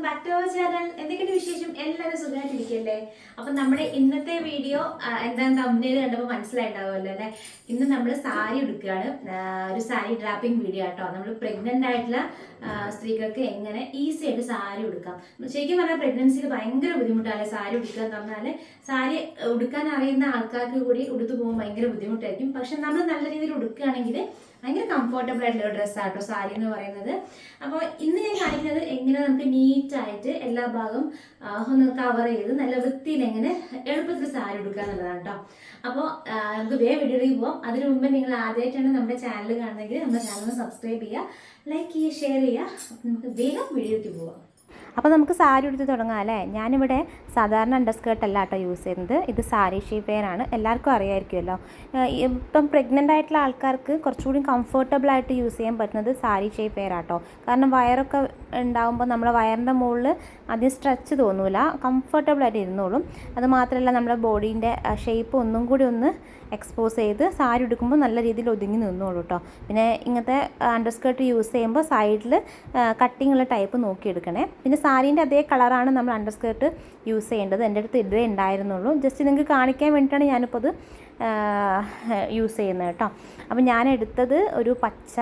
Welcome back to our channel എന്തൊക്കെയാണ് വിശേഷം? എല്ലാവരും സുഖമായിട്ടിരിക്കല്ലേ? അപ്പം നമ്മുടെ ഇന്നത്തെ വീഡിയോ എന്താണ് തമ്മിൽ കണ്ടപ്പോൾ മനസ്സിലായിട്ടുണ്ടാവുമല്ലോ അല്ലേ? ഇന്ന് നമ്മൾ സാരി എടുക്കുകയാണ്. ഒരു സാരി ഡ്രാപ്പിംഗ് വീഡിയോ ആട്ടോ. നമ്മൾ പ്രഗ്നന്റ് ആയിട്ടുള്ള സ്ത്രീകൾക്ക് എങ്ങനെ ഈസി ആയിട്ട് സാരി ഉടുക്കാം. ശരിക്കും പറഞ്ഞാൽ പ്രഗ്നൻസിയിൽ ഭയങ്കര ബുദ്ധിമുട്ടാണ് സാരി ഉടുക്കുക എന്ന് പറഞ്ഞാൽ സാരി ഉടുക്കാൻ അറിയുന്ന ആൾക്കാർക്ക് കൂടി ഉടുത്തു പോകുമ്പോൾ ഭയങ്കര ബുദ്ധിമുട്ടായിരിക്കും. പക്ഷെ നമ്മൾ നല്ല രീതിയിൽ ഉടുക്കുകയാണെങ്കിൽ ഭയങ്കര കംഫർട്ടബിൾ ആയിട്ടുള്ള ഡ്രസ്സാട്ടോ സാരി എന്ന് പറയുന്നത്. അപ്പോൾ ഇന്ന് ഞാൻ കാണിക്കുന്നത് എങ്ങനെ നമുക്ക് നീറ്റായിട്ട് എല്ലാ ഭാഗവും ആ, ഒന്ന് കവർ ചെയ്ത് നല്ല വൃത്തിയിൽ എങ്ങനെ എളുപ്പത്തിൽ സാരി എടുക്കുക എന്നുള്ളതാണ് കേട്ടോ അപ്പോൾ നമുക്ക് വേ വീഡിയോയിൽ പോവാം. അതിനു മുമ്പ് നിങ്ങൾ ആദ്യമായിട്ടാണ് നമ്മുടെ ചാനൽ കാണുന്നതെങ്കിൽ നമ്മുടെ ചാനൽ ഒന്ന് സബ്സ്ക്രൈബ് ചെയ്യുക ലൈക്ക് ചെയ്യുക ഷെയർ ചെയ്യുക. നമുക്ക് വേഗം വീഡിയോയ്ക്ക് പോവാം. അപ്പോൾ നമുക്ക് സാരി ഉടുത്ത് തുടങ്ങാം അല്ലേ? ഞാനിവിടെ സാധാരണ അണ്ടർസ്കേർട്ട് അല്ല കേട്ടോ യൂസ് ചെയ്യുന്നത്. ഇത് സാരി ഷീപ്പെയറാണ് എല്ലാവർക്കും അറിയാമായിരിക്കുമല്ലോ ഇപ്പം പ്രഗ്നന്റ് ആയിട്ടുള്ള ആൾക്കാർക്ക് കുറച്ചുകൂടി കംഫർട്ടബിൾ ആയിട്ട് യൂസ് ചെയ്യാൻ പറ്റുന്നത് സാരി ഷേപ്പ് വെയർ ആട്ടോ. കാരണം വയറൊക്കെ ഉണ്ടാകുമ്പോൾ നമ്മളെ വയറിന്റെ മുകളിൽ അധികം സ്ട്രെച്ച് തോന്നൂല. കംഫർട്ടബിൾ ആയിട്ട് ഇരുന്നോളും. അതുമാത്രമല്ല നമ്മുടെ ബോഡീന്റെ ഷേപ്പ് ഒന്നും കൂടി ഒന്ന് എക്സ്പോസ് ചെയ്ത് സാരി എടുക്കുമ്പോൾ നല്ല രീതിയിൽ ഒതുങ്ങി നിന്നോളൂ കേട്ടോ പിന്നെ ഇങ്ങനത്തെ അണ്ടർസ്കേർട്ട് യൂസ് ചെയ്യുമ്പോൾ സൈഡിൽ കട്ടിങ് ഉള്ള ടൈപ്പ് നോക്കിയെടുക്കണേ. പിന്നെ സാരീന്റെ അതേ കളറാണ് നമ്മൾ അണ്ടർസ്കേർട്ട് യൂസ് ചെയ്യേണ്ടത്. എന്റെ അടുത്ത് ഇതേ ഉണ്ടായിരുന്നുള്ളൂ. ജസ്റ്റ് നിങ്ങൾക്ക് കാണിക്കാൻ വേണ്ടിയിട്ടാണ് ഞാനിപ്പോൾ അത് യൂസ് ചെയ്യുന്നത് കേട്ടോ. അപ്പോൾ ഞാൻ എടുത്തത് ഒരു പച്ച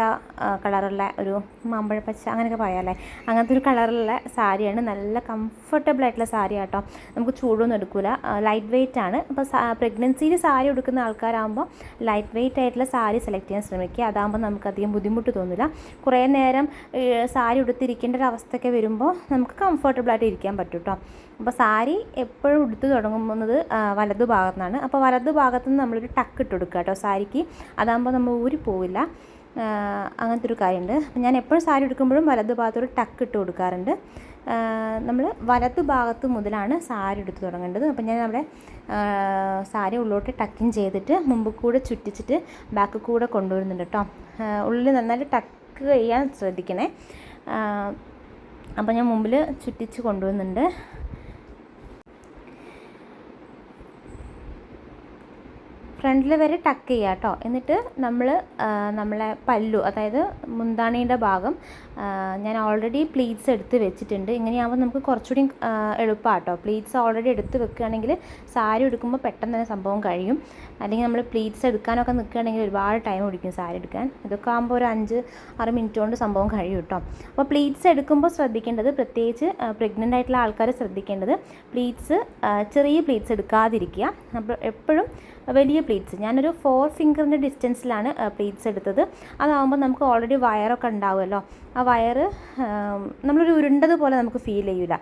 കളറുള്ള ഒരു മാമ്പഴ പച്ച അങ്ങനെയൊക്കെ പറയാമല്ലേ അങ്ങനത്തെ ഒരു കളറുള്ള സാരിയാണ്. നല്ല കംഫർട്ടബിൾ ആയിട്ടുള്ള സാരി കേട്ടോ. നമുക്ക് ചൂടൊന്നും എടുക്കില്ല ലൈറ്റ് വെയിറ്റ് ആണ്. അപ്പോൾ പ്രഗ്നൻസിയിൽ സാരി എടുക്കുന്ന ആൾക്കാരാകുമ്പോൾ ലൈറ്റ് വെയിറ്റ് ആയിട്ടുള്ള സാരി സെലക്ട് ചെയ്യാൻ ശ്രമിക്കുക. അതാകുമ്പോൾ നമുക്ക് അധികം ബുദ്ധിമുട്ട് തോന്നില്ല കുറേ നേരം സാരി ഉടുത്തിരിക്കേണ്ട ഒരു അവസ്ഥയൊക്കെ വരുമ്പോൾ നമുക്ക് കംഫർട്ടബിൾ ആയിട്ട് ഇരിക്കാൻ പറ്റും കേട്ടോ. അപ്പോൾ സാരി എപ്പോഴും ഉടുത്ത് തുടങ്ങുന്നത് വലതു ഭാഗത്തു നിന്നാണ് അപ്പോൾ വലതു ഭാഗത്ത് നിന്ന് നമ്മളൊരു ടക്ക് ഇട്ട് കൊടുക്കുക കേട്ടോ. സാരിക്ക് അതാകുമ്പോൾ നമ്മൾ ഊരി പോവില്ല. അങ്ങനത്തെ ഒരു കാര്യമുണ്ട്. ഞാൻ എപ്പോഴും സാരി എടുക്കുമ്പോഴും വലത് ഭാഗത്തൊരു ടക്ക് ഇട്ട് കൊടുക്കാറുണ്ട് നമ്മൾ വലത് ഭാഗത്ത് മുതലാണ് സാരി എടുത്ത് തുടങ്ങേണ്ടത്. അപ്പം ഞാൻ അവിടെ സാരി ഉള്ളോട്ട് ടക്കിങ് ചെയ്തിട്ട് മുമ്പ് കൂടെ ചുറ്റിച്ചിട്ട് ബാക്ക് കൂടെ കൊണ്ടുവരുന്നുണ്ട് കേട്ടോ. ഉള്ളിൽ നന്നായിട്ട് ടക്ക് ചെയ്യാൻ ശ്രദ്ധിക്കണേ. അപ്പം ഞാൻ മുമ്പിൽ ചുറ്റിച്ച് കൊണ്ടുവരുന്നുണ്ട്. ഫ്രണ്ടിൽ വരെ ടക്ക് ചെയ്യുക കേട്ടോ എന്നിട്ട് നമ്മൾ നമ്മളെ പല്ലു അതായത് മുന്താണിയുടെ ഭാഗം ഞാൻ ഓൾറെഡി പ്ലീറ്റ്സ് എടുത്ത് വെച്ചിട്ടുണ്ട്. ഇങ്ങനെയാകുമ്പോൾ നമുക്ക് കുറച്ചുകൂടി എളുപ്പമാണ് കേട്ടോ പ്ലീറ്റ്സ് ഓൾറെഡി എടുത്ത് വെക്കുകയാണെങ്കിൽ സാരി എടുക്കുമ്പോൾ പെട്ടെന്ന് തന്നെ സംഭവം കഴിയും. അല്ലെങ്കിൽ നമ്മൾ പ്ലീറ്റ്സ് എടുക്കാനൊക്കെ നിൽക്കുകയാണെങ്കിൽ ഒരുപാട് ടൈം പിടിക്കും സാരി എടുക്കാൻ. ഇതൊക്കെ ആകുമ്പോൾ ഒരു അഞ്ച് ആറ് മിനിറ്റ് കൊണ്ട് സംഭവം കഴിയും കേട്ടോ അപ്പോൾ പ്ലീറ്റ്സ് എടുക്കുമ്പോൾ ശ്രദ്ധിക്കേണ്ടത് പ്രത്യേകിച്ച് പ്രഗ്നന്റ് ആയിട്ടുള്ള ആൾക്കാർ ശ്രദ്ധിക്കേണ്ടത് പ്ലീറ്റ്സ് ചെറിയ പ്ലീറ്റ്സ് എടുക്കാതിരിക്കുക. അപ്പോൾ എപ്പോഴും വലിയ പ്ലീറ്റ്സ് ഞാനൊരു ഫോർ ഫിംഗറിന്റെ ഡിസ്റ്റൻസിലാണ് പ്ലീറ്റ്സ് എടുത്തത്. അതാകുമ്പോൾ നമുക്ക് ഓൾറെഡി വയറൊക്കെ ഉണ്ടാവുമല്ലോ. ആ വയറ് നമ്മളൊരു ഉരുണ്ടത് പോലെ നമുക്ക് ഫീൽ ചെയ്യില്ല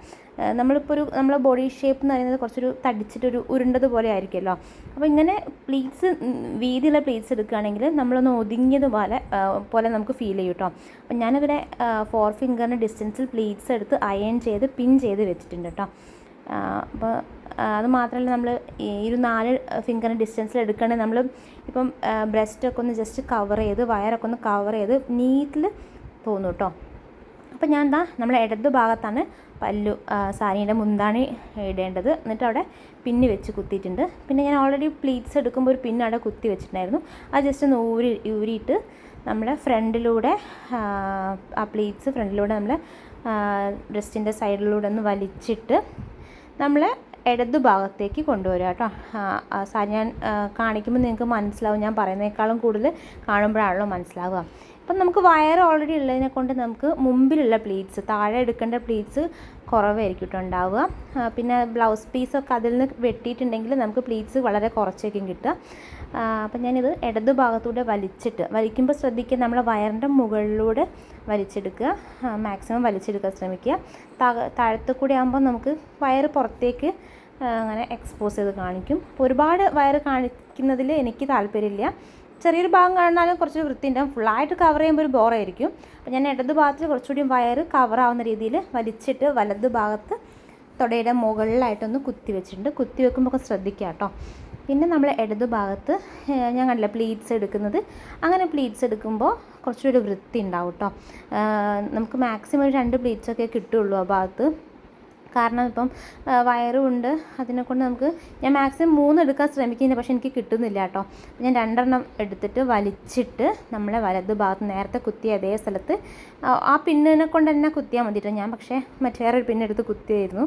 നമ്മളിപ്പോൾ ഒരു നമ്മളെ ബോഡി ഷേപ്പ് എന്ന് പറയുന്നത് കുറച്ചൊരു തടിച്ചിട്ടൊരു ഉരുണ്ടത് പോലെ ആയിരിക്കുമല്ലോ. അപ്പോൾ ഇങ്ങനെ പ്ലീറ്റ്സ് വീതിയുള്ള പ്ലീറ്റ്സ് എടുക്കുകയാണെങ്കിൽ നമ്മളൊന്ന് ഒതുങ്ങിയത് പോലെ ആ, പോലെ നമുക്ക് ഫീൽ ചെയ്യും കേട്ടോ അപ്പം ഞാനിവിടെ ഫോർ ഫിംഗറിന്റെ ഡിസ്റ്റൻസിൽ പ്ലീറ്റ്സ് എടുത്ത് അയൺ ചെയ്ത് പിൻ ചെയ്ത് വെച്ചിട്ടുണ്ട് കേട്ടോ അപ്പോൾ അത് മാത്രമല്ല നമ്മൾ ഈ ഒരു നാല് ഫിംഗറിന് ഡിസ്റ്റൻസിൽ എടുക്കുകയാണെങ്കിൽ നമ്മൾ ഇപ്പം ബ്രസ്റ്റൊക്കെ ഒന്ന് ജസ്റ്റ് കവർ ചെയ്ത് വയറൊക്കെ ഒന്ന് കവർ ചെയ്ത് നീറ്റിൽ തോന്നും കേട്ടോ അപ്പം ഞാൻ എന്താ നമ്മുടെ ഇടത് ഭാഗത്താണ് പല്ലു സാരീന്റെ മുന്താണി ഇടേണ്ടത്. എന്നിട്ട് അവിടെ പിന്ന് വെച്ച് കുത്തിയിട്ടുണ്ട്. പിന്നെ ഞാൻ ഓൾറെഡി പ്ലീറ്റ്സ് എടുക്കുമ്പോൾ ഒരു പിന്ന് അവിടെ കുത്തി വെച്ചിട്ടുണ്ടായിരുന്നു. അത് ജസ്റ്റ് ഒന്ന് ഊരി ഊരിയിട്ട് നമ്മുടെ ഫ്രണ്ടിലൂടെ ആ, പ്ലീറ്റ്സ് ഫ്രണ്ടിലൂടെ നമ്മൾ ബ്രസ്റ്റിന്റെ സൈഡിലൂടെ ഒന്ന് വലിച്ചിട്ട് നമ്മൾ ഇടതു ഭാഗത്തേക്ക് കൊണ്ടുവരിക കേട്ടോ. ഞാൻ കാണിക്കുമ്പോൾ നിങ്ങൾക്ക് മനസ്സിലാവും. ഞാൻ പറയുന്നതിനേക്കാളും കൂടുതൽ കാണുമ്പോഴാണല്ലോ മനസ്സിലാവുക. അപ്പം നമുക്ക് വയർ ഓൾറെഡി ഉള്ളതിനെ കൊണ്ട് നമുക്ക് മുമ്പിലുള്ള പ്ലീറ്റ്സ് താഴെ എടുക്കേണ്ട പ്ലീറ്റ്സ് കുറവായിരിക്കും ഉണ്ടാവുക. പിന്നെ ബ്ലൗസ് പീസൊക്കെ അതിൽ നിന്ന് വെട്ടിയിട്ടുണ്ടെങ്കിൽ നമുക്ക് പ്ലീറ്റ്സ് വളരെ കുറച്ചേക്കും കിട്ടുക. അപ്പം ഞാനിത് ഇടതു ഭാഗത്തൂടെ വലിച്ചിട്ട് വലിക്കുമ്പോൾ ശ്രദ്ധിക്കുക നമ്മളെ വയറിന്റെ മുകളിലൂടെ വലിച്ചെടുക്കുക. മാക്സിമം വലിച്ചെടുക്കാൻ ശ്രമിക്കുക. താഴത്തു കൂടി ആകുമ്പോൾ നമുക്ക് വയർ പുറത്തേക്ക് അങ്ങനെ എക്സ്പോസ് ചെയ്ത് കാണിക്കും. ഒരുപാട് വയർ കാണിക്കുന്നതിൽ എനിക്ക് താല്പര്യമില്ല. ചെറിയൊരു ഭാഗം കാണാനും കുറച്ച് വൃത്തി ഉണ്ടാവും ഫുള്ളായിട്ട് കവർ ചെയ്യുമ്പോൾ ഒരു ബോറായിരിക്കും അപ്പോൾ ഞാൻ ഇടത് ഭാഗത്ത് കുറച്ചുകൂടി വയർ കവർ ആവുന്ന രീതിയിൽ വലിച്ചിട്ട് വലത് ഭാഗത്ത് തുടയുടെ മുകളിലായിട്ടൊന്ന് കുത്തി വെച്ചിട്ടുണ്ട്. കുത്തി വെക്കുമ്പോൾ ഒക്കെ ശ്രദ്ധിക്കുക കേട്ടോ പിന്നെ നമ്മൾ ഇടത് ഭാഗത്ത് ഞാൻ കണ്ടില്ല പ്ലീറ്റ്സ് എടുക്കുന്നത്. അങ്ങനെ പ്ലീറ്റ്സ് എടുക്കുമ്പോൾ കുറച്ചുകൂടി വൃത്തി ഉണ്ടാവും കേട്ടോ നമുക്ക് മാക്സിമം രണ്ട് പ്ലീറ്റ്സ് ഒക്കെ കിട്ടുള്ളൂ ആ ഭാഗത്ത്. കാരണം ഇപ്പം വയറും ഉണ്ട് അതിനെ കൊണ്ട് നമുക്ക് ഞാൻ മാക്സിമം മൂന്ന് എടുക്കാൻ ശ്രമിക്കുന്നില്ല. പക്ഷേ എനിക്ക് കിട്ടുന്നില്ല കേട്ടോ. ഞാൻ രണ്ടെണ്ണം എടുത്തിട്ട് വലിച്ചിട്ട് നമ്മളെ വലത് ഭാഗത്ത് നേരത്തെ കുത്തിയ അതേ സ്ഥലത്ത് ആ- പിന്നിനെ കൊണ്ട് തന്നെ കുത്തിയാൽ മതി ഞാൻ. പക്ഷേ മറ്റേ വേറൊരു പിന്നെടുത്ത് കുത്തിയായിരുന്നു.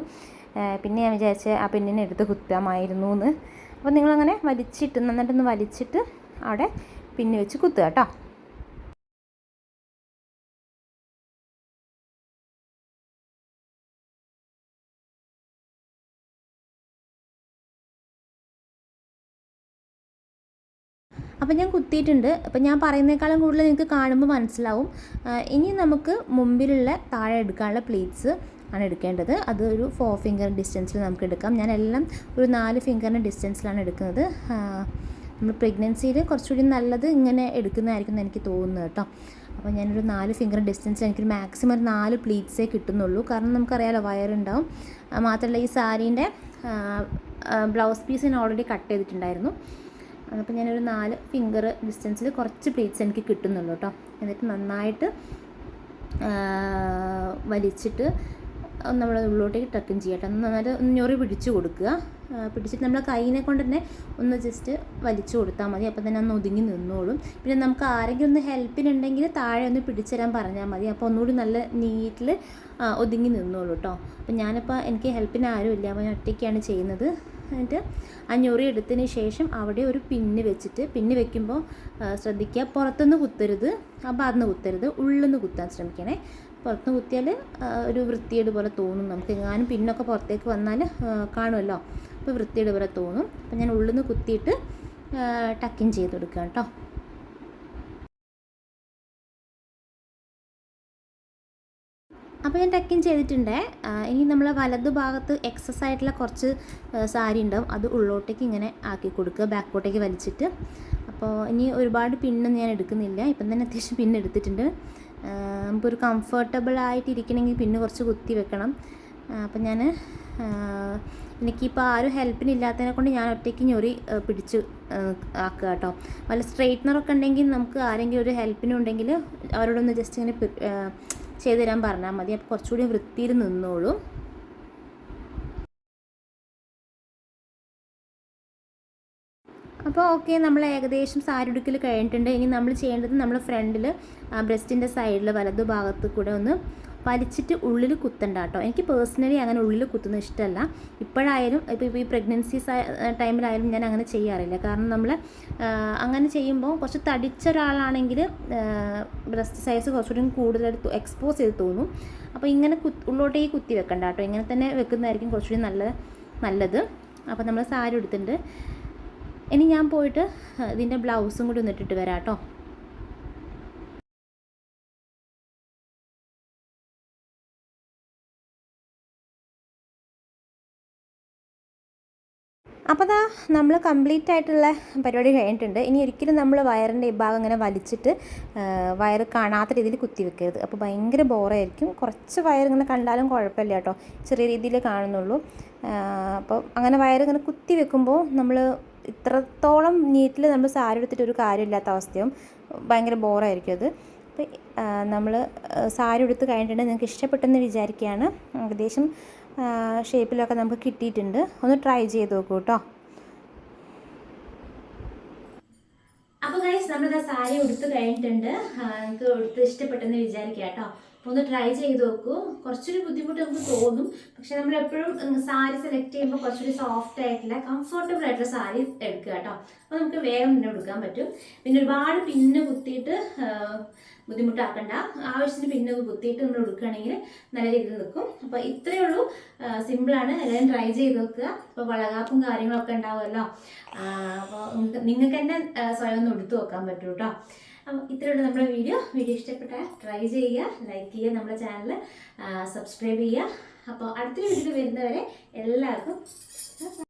പിന്നെ ഞാൻ വിചാരിച്ച ആ പിന്നിനെ എടുത്ത് കുത്താമായിരുന്നു എന്ന് അപ്പോൾ നിങ്ങളങ്ങനെ വലിച്ചിട്ട് നന്നായിട്ടൊന്ന് വലിച്ചിട്ട് അവിടെ പിന്നെ വെച്ച് കുത്തുക കേട്ടോ. അപ്പം ഞാൻ കുത്തിയിട്ടുണ്ട്. അപ്പം ഞാൻ പറയുന്നേക്കാളും കൂടുതൽ നിങ്ങൾക്ക് കാണുമ്പോൾ മനസ്സിലാവും. ഇനി നമുക്ക് മുമ്പിലുള്ള താഴെ എടുക്കാനുള്ള പ്ലേറ്റ്സ് ആണ് എടുക്കേണ്ടത്. അത് ഒരു ഫോർ ഫിംഗർ ഡിസ്റ്റൻസിൽ നമുക്ക് എടുക്കാം. ഞാൻ എല്ലാം ഒരു നാല് ഫിംഗറിന്റെ ഡിസ്റ്റൻസിലാണ് എടുക്കുന്നത്. നമ്മൾ പ്രഗ്നൻസിയിൽ കുറച്ചുകൂടി നല്ലത് ഇങ്ങനെ എടുക്കുന്നതായിരിക്കും എന്ന് എനിക്ക് തോന്നുന്നത് കേട്ടോ. അപ്പോൾ ഞാനൊരു നാല് ഫിംഗർ ഡിസ്റ്റൻസിൽ എനിക്കൊരു മാക്സിമം ഒരു നാല് പ്ലീറ്റ്സേ കിട്ടുന്നുള്ളൂ. കാരണം നമുക്കറിയാലോ വയറുണ്ടാവും. മാത്രമല്ല ഈ സാരീന്റെ ബ്ലൗസ് പീസ് ഞാൻ ഓൾറെഡി കട്ട് ചെയ്തിട്ടുണ്ടായിരുന്നു. അപ്പോൾ ഞാനൊരു നാല് ഫിംഗർ ഡിസ്റ്റൻസിൽ കുറച്ച് പ്ലേറ്റ്സ് എനിക്ക് കിട്ടുന്നുള്ളൂ കേട്ടോ എന്നിട്ട് നന്നായിട്ട് വലിച്ചിട്ട് നമ്മൾ ഉള്ളിലോട്ടേക്ക് ടക്കും ചെയ്യട്ടെ നന്നായിട്ട് ഒന്ന് ഞൊറി പിടിച്ചു കൊടുക്കുക. പിടിച്ചിട്ട് നമ്മൾ കൈനെ കൊണ്ട് തന്നെ ഒന്ന് ജസ്റ്റ് വലിച്ചു കൊടുത്താൽ മതി. അപ്പോൾ തന്നെ ഒന്ന് ഒതുങ്ങി നിന്നോളും. പിന്നെ നമുക്ക് ആരെങ്കിലും ഒന്ന് ഹെൽപ്പിനുണ്ടെങ്കിൽ താഴെ ഒന്ന് പിടിച്ചു തരാൻ പറഞ്ഞാൽ മതി. അപ്പോൾ ഒന്നുകൂടി നല്ല നീറ്റിൽ ഒതുങ്ങി നിന്നോളൂ കേട്ടോ അപ്പോൾ ഞാനിപ്പോൾ എനിക്ക് ഹെൽപ്പിന് ആരും ഇല്ല അപ്പോൾ ഞാൻ ഒറ്റയ്ക്കാണ് ചെയ്യുന്നത്. എന്നിട്ട് ആ ഞൊറി എടുത്തതിന് ശേഷം അവിടെ ഒരു പിന്ന് വെച്ചിട്ട് പിന്ന് വെക്കുമ്പോൾ ശ്രദ്ധിക്കുക. പുറത്തുനിന്ന് കുത്തരുത്. ആ ഭാഗത്തുനിന്ന് കുത്തരുത്. ഉള്ളിൽ കുത്താൻ ശ്രമിക്കണേ. പുറത്തുനിന്ന് കുത്തിയാൽ ഒരു വൃത്തിയേട് പോലെ തോന്നും നമുക്ക്. എങ്ങാനും പിന്നൊക്കെ പുറത്തേക്ക് വന്നാൽ കാണുമല്ലോ. അപ്പോൾ വൃത്തിയേട് പോലെ തോന്നും. അപ്പോൾ ഞാൻ ഉള്ളിൽ നിന്ന് കുത്തിയിട്ട് ടക്കിൻ ചെയ്ത് കൊടുക്കുക കേട്ടോ. അപ്പോൾ ഞാൻ ടക്കിൻ ചെയ്തിട്ടുണ്ട്. ഇനി നമ്മൾ വലതുഭാഗത്ത് എക്സസ് ആയിട്ടുള്ള കുറച്ച് സാരി ഉണ്ടാവും. അത് ഉള്ളോട്ടേക്ക് ഇങ്ങനെ ആക്കി കൊടുക്കുക. ബാക്കോട്ടേക്ക് വലിച്ചിട്ട്. അപ്പോൾ ഇനി ഒരുപാട് പിന്നൊന്നും ഞാൻ എടുക്കുന്നില്ല. ഇപ്പം തന്നെ അത്യാവശ്യം പിന്ന് എടുത്തിട്ടുണ്ട്. നമുക്കൊരു കംഫർട്ടബിൾ ആയിട്ട് പിന്നെ കുറച്ച് കുത്തി വെക്കണം. അപ്പം ഞാൻ എനിക്കിപ്പോൾ ആരും ഹെൽപ്പിനില്ലാത്തതിനെ കൊണ്ട് ഞാൻ ഒറ്റയ്ക്ക് ഞൊറി പിടിച്ച് ആക്കുക കേട്ടോ. വല്ല സ്ട്രെയിറ്റ്നറൊക്കെ ഉണ്ടെങ്കിൽ നമുക്ക് ആരെങ്കിലും ഒരു ഹെൽപ്പിനുണ്ടെങ്കിൽ അവരോടൊന്ന് ജസ്റ്റ് ഇങ്ങനെ ചെയ്തു തരാൻ പറഞ്ഞാൽ മതി. അപ്പോൾ കുറച്ചുകൂടി വൃത്തിയിൽ നിന്നോളും. അപ്പോൾ ഓക്കെ നമ്മൾ ഏകദേശം സാരി ഉടുക്കൽ കഴിഞ്ഞിട്ടുണ്ട്. ഇനി നമ്മൾ ചെയ്യേണ്ടത് നമ്മൾ ഫ്രണ്ടിൽ ബ്രസ്റ്റിന്റെ സൈഡിൽ വലതു ഭാഗത്ത് കൂടെ ഒന്ന് വലിച്ചിട്ട് ഉള്ളിൽ കുത്തണ്ട കേട്ടോ എനിക്ക് പേഴ്സണലി അങ്ങനെ ഉള്ളിൽ കുത്തുന്ന ഇഷ്ടമല്ല ഇപ്പോഴായാലും ഇപ്പോൾ ഈ പ്രഗ്നൻസി ടൈമിലായാലും ഞാൻ അങ്ങനെ ചെയ്യാറില്ല. കാരണം നമ്മൾ അങ്ങനെ ചെയ്യുമ്പോൾ കുറച്ച് തടിച്ച ഒരാളാണെങ്കിൽ ബ്രസ്റ്റ് സൈസ് കുറച്ചുകൂടി കൂടുതലായിട്ട് എക്സ്പോസ് ചെയ്ത് തോന്നും. അപ്പോൾ ഇങ്ങനെ കുത്ത് ഉള്ളോട്ടേക്ക് കുത്തി വെക്കണ്ട കേട്ടോ ഇങ്ങനെ തന്നെ വെക്കുന്നതായിരിക്കും കുറച്ചുകൂടി നല്ല നല്ലത്. അപ്പോൾ നമ്മൾ സാരി എടുത്തിട്ടുണ്ട് ഇനി ഞാൻ പോയിട്ട് ഇതിന്റെ ബ്ലൗസും കൂടി ഒന്ന് ഇട്ടിട്ട് വരാം കേട്ടോ അപ്പോൾ ദാ നമ്മൾ കംപ്ലീറ്റ് ആയിട്ടുള്ള പരിപാടി കഴിഞ്ഞിട്ടുണ്ട്. ഇനി ഒരിക്കലും നമ്മൾ വയറിന്റെ ഈ ഭാഗം ഇങ്ങനെ വലിച്ചിട്ട് വയർ കാണാത്ത രീതിയിൽ കുത്തി വെക്കരുത്. അപ്പോൾ ഭയങ്കര ബോറായിരിക്കും കുറച്ച് വയർ ഇങ്ങനെ കണ്ടാലും കുഴപ്പമില്ല കേട്ടോ. ചെറിയ രീതിയിൽ കാണുന്നുള്ളൂ. അപ്പോൾ അങ്ങനെ വയർ ഇങ്ങനെ കുത്തി വെക്കുമ്പോൾ നമ്മൾ ഇത്രത്തോളം നീറ്റിൽ നമ്മൾ സാരി എടുത്തിട്ട് ഒരു കാര്യമില്ലാത്ത അവസ്ഥയും ഭയങ്കര ബോറായിരിക്കും അത്. നമ്മൾ സാരി എടുത്ത് കഴിഞ്ഞിട്ടുണ്ടെങ്കിൽ നിങ്ങൾക്ക് ഇഷ്ടപ്പെട്ടെന്ന് വിചാരിക്കുകയാണ്. ഏകദേശം ഷേപ്പിലൊക്കെ നമുക്ക് കിട്ടിയിട്ടുണ്ട്. ഒന്ന് ട്രൈ ചെയ്ത് നോക്കൂ കേട്ടോ അപ്പോൾ ഗൈസ് നമ്മളിതാ സാരി ഉടുത്ത് കഴിഞ്ഞിട്ടുണ്ട്. എനിക്ക് ഉടുത്ത് ഇഷ്ടപ്പെട്ടെന്ന് വിചാരിക്കാം കേട്ടോ അപ്പോൾ ഒന്ന് ട്രൈ ചെയ്ത് നോക്കൂ. കുറച്ചൊരു ബുദ്ധിമുട്ട് നമുക്ക് തോന്നും. പക്ഷെ നമ്മൾ എപ്പോഴും സാരി സെലക്ട് ചെയ്യുമ്പോൾ കുറച്ചൊരു സോഫ്റ്റ് ആയിട്ടുള്ള കംഫർട്ടബിൾ ആയിട്ടുള്ള സാരി എടുക്കുക കേട്ടോ അപ്പോൾ നമുക്ക് വേഗം തന്നെ എടുക്കാൻ പറ്റും. പിന്നെ ഒരുപാട് പിന്നെ കുത്തിയിട്ട് ബുദ്ധിമുട്ടാക്കണ്ട. ആവശ്യത്തിന് പിന്നെ കുത്തിയിട്ട് നമ്മൾ എടുക്കുകയാണെങ്കിൽ നല്ല രീതിയിൽ നിൽക്കും. അപ്പോൾ ഇത്രയേ ഉള്ളൂ. സിമ്പിളാണ് എല്ലാവരും ട്രൈ ചെയ്ത് നോക്കുക. അപ്പോൾ വളകാപ്പും കാര്യങ്ങളൊക്കെ ഉണ്ടാവുമല്ലോ. അപ്പോൾ നിങ്ങൾക്ക് തന്നെ സ്വയം ഒന്ന് എടുത്തു നോക്കാൻ പറ്റും കേട്ടോ അപ്പോൾ ഇത്രയുള്ള നമ്മുടെ വീഡിയോ. വീഡിയോ ഇഷ്ടപ്പെട്ടാൽ ട്രൈ ചെയ്യുക ലൈക്ക് ചെയ്യുക നമ്മുടെ ചാനൽ സബ്സ്ക്രൈബ് ചെയ്യുക. അപ്പോൾ അടുത്തൊരു വീഡിയോ വരുന്നവരെ എല്ലാവർക്കും